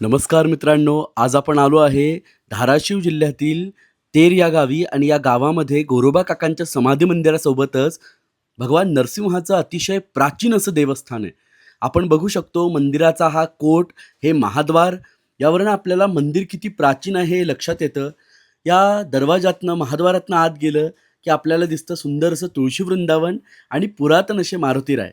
नमस्कार मित्रांनो आज आपण आलो आहे धाराशिव जिल्ह्यातील तेर या गावी आणि या गावामध्ये गोरोबा काकांच्या समाधी मंदिरासोबतच भगवान नरसिंहाचं अतिशय प्राचीन असं देवस्थान आहे. आपण बघू शकतो मंदिराचा हा कोट हे महाद्वार यावरून आपल्याला मंदिर किती प्राचीन आहे हे लक्षात येतं. या दरवाजातनं महाद्वारातनं आत गेलं की आपल्याला दिसतं सुंदर असं तुळशी वृंदावन आणि पुरातन असे मारुती राय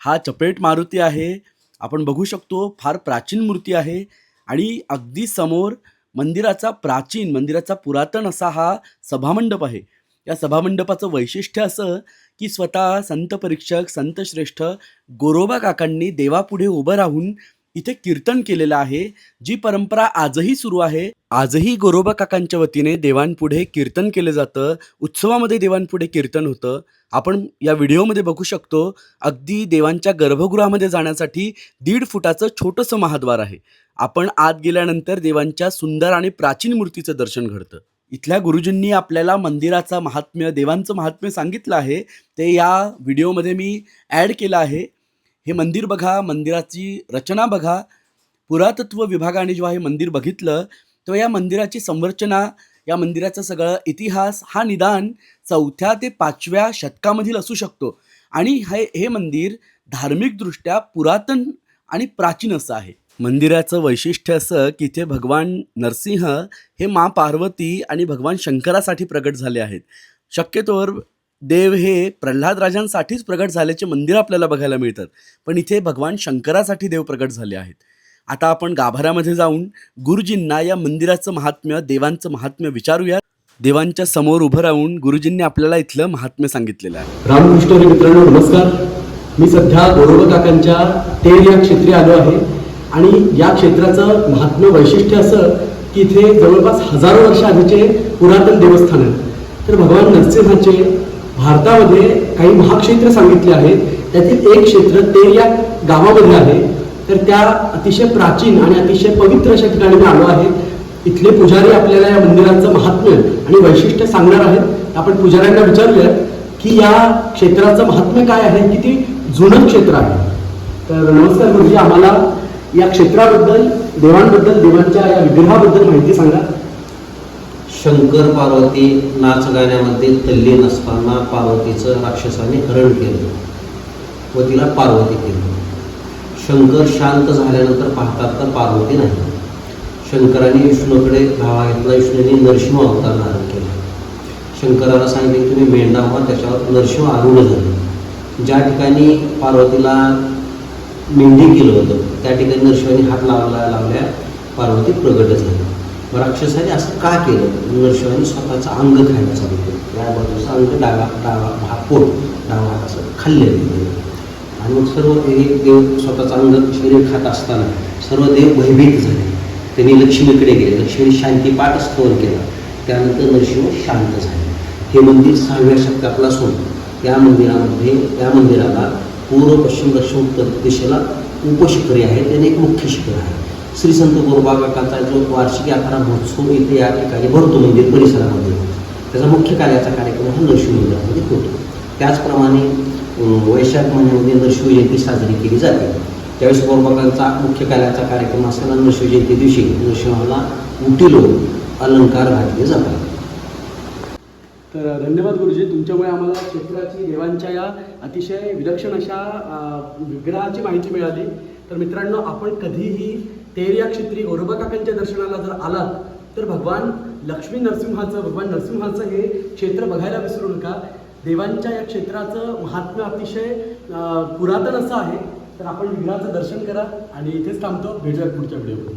हा चपेट मारुती आहे. आपण बघू शकतो फार प्राचीन मूर्ती आहे आणि अगदी समोर मंदिराचा प्राचीन मंदिराचा पुरातन असा हा सभामंडप आहे. या सभामंडपाचं वैशिष्ट्य असं की स्वतः संत परीक्षक संतश्रेष्ठ गोरोबा काकांनी देवापुढे उभं राहून इथे कीर्तन केलेलं आहे. जी परंपरा आजही सुरू आहे. आजही गोरोबा काकांच्या वतीने देवांपुढे कीर्तन केलं जातं. उत्सवामध्ये देवांपुढे कीर्तन होतं. आपण या व्हिडिओमध्ये बघू शकतो अगदी देवांच्या गर्भगृहामध्ये जाण्यासाठी दीड फुटाचं छोटंसं महाद्वार आहे. आपण आत गेल्यानंतर देवांच्या सुंदर आणि प्राचीन मूर्तीचं दर्शन घडतं. इथल्या गुरुजींनी आपल्याला मंदिराचा महात्म्य देवांचं महात्म्य सांगितलं आहे. ते या व्हिडिओमध्ये मी ॲड केलं आहे. हे मंदिर बघा मंदिराची रचना बघा. पुरातत्व विभागाने जेव्हा हे मंदिर बघितलं तेव्हा या मंदिराची संरचना या मंदिराचा सगळं इतिहास हा निदान चौथ्या ते पाचव्या शतकामधील असू शकतो. आणि हे हे मंदिर धार्मिकदृष्ट्या पुरातन आणि प्राचीन असं आहे. मंदिराचं वैशिष्ट्य असं की इथे भगवान नरसिंह हे मा पार्वती आणि भगवान शंकरासाठी प्रगट झाले आहेत. शक्यतोवर देव हे प्रल्हाद राजांसाठीच प्रगट झाल्याचे मंदिर आपल्याला बघायला मिळतात. पण इथे भगवान शंकरासाठी देव प्रगट झाले आहेत. आता आपण गाभाऱ्यामध्ये जाऊन गुरुजींना या मंदिराचं महात्म्य देवांचं महात्म्य विचारूया देवांच्या समोर उभं राहून गुरुजींनी आपल्याला इथलं महात्म्य सांगितलेलं आहे. रामकृष्ण हरी मित्रांनो नमस्कार. मी सध्या गोरोबा काकांच्या तेर या क्षेत्री आलो आहे. आणि या क्षेत्राचं महात्म्य वैशिष्ट्य असं की इथे जवळपास हजारो वर्ष आधीचे पुरातन देवस्थान आहे. तर भगवान नरसिंहाचे भारतामध्ये काही महाक्षेत्र सांगितले आहेत. त्यातील एक क्षेत्र तेर या गावामध्ये आहे. तर त्या अतिशय प्राचीन आणि अतिशय पवित्र अशा ठिकाणी मी आलो आहे. इथले पुजारी आपल्याला या मंदिरांचं महात्म्य आणि वैशिष्ट्य सांगणार आहेत. आपण पुजाऱ्यांना विचारलं की या क्षेत्राचं महात्म्य काय आहे? किती जुनं क्षेत्र आहे? तर नमस्कार गुरुजी आम्हाला या क्षेत्राबद्दल देवांबद्दल देवांच्या या विग्रहाबद्दल माहिती सांगा. शंकर पार्वती नाच गाण्यामध्ये तल्लीन असताना पार्वतीचं राक्षसाने हरण केलं. व तिला पार्वती केलं. शंकर शांत झाल्यानंतर पाहतात तर पार्वती नाही. शंकराने विष्णूकडे धावा घेतला विष्णूने नरसिंह अवतार धारण केला. शंकराला सांगितले की तुम्ही मेंढा व्हा त्याच्यावर नरसिंह आरूढ झाले. ज्या ठिकाणी पार्वतीला मेंढी केलं होतं त्या ठिकाणी नरसिंहाने हात लावला लावल्या पार्वती प्रगट झाली. राक्षसाने असं का केलं? नरसिंहाने स्वतःचं अंग खायला चालू केलं. या बाजूचं अंग डावा डावा हा पोट डावा असं खाल्लेलं गेलं आणि मग सर्व देव देव स्वतःचं अंग शरीर खात असताना सर्व देव भयभीत झाले. त्यांनी लक्ष्मीकडे गेले. लक्ष्मीने शांतीपाठ स्तवन केला. त्यानंतर नरसिंह शांत झाले. हे मंदिर सहाव्या शतकातलं असून त्या मंदिरामध्ये त्या मंदिराला पूर्व पश्चिम दक्षिण उत्तर दिशेला उपशिखरे आहे त्याने एक मुख्य शिखर आहे. श्री संत गोरबा काकाचा जो वार्षिक यात्रा महोत्सव इथे या ठिकाणी भरतो मंदिर परिसरामध्ये. त्याचा मुख्य कार्याचा कार्यक्रम हा लक्ष्मी मंदिरामध्ये म्हणजे होतो. त्याचप्रमाणे वैशाख महिन्यामध्ये नरसिंह जयंती साजरी केली जाते. त्यावेळेस गोरबाकांचा मुख्य कार्याचा कार्यक्रम असताना नरसिंह जयंती दिवशी नरसिंहाला उटीलो अलंकार घातले जातात. तर धन्यवाद गुरुजी तुमच्यामुळे आम्हाला क्षेत्राची देवांच्या या अतिशय विलक्षण अशा विग्रहाची माहिती मिळाली. तर मित्रांनो आपण कधीही तेर या क्षेत्री गोरोबा काकांच्या दर्शनाला जर आलात तर भगवान लक्ष्मी नरसिंहाचं भगवान नरसिंहाचं हे क्षेत्र बघायला विसरू नका. देवांच्या या क्षेत्राचं महात्म्य अतिशय पुरातन असं आहे. तर आपण विघ्नाचं दर्शन करा आणि इथेच थांबतो. भेटूया पुढच्या व्हिडिओमध्ये.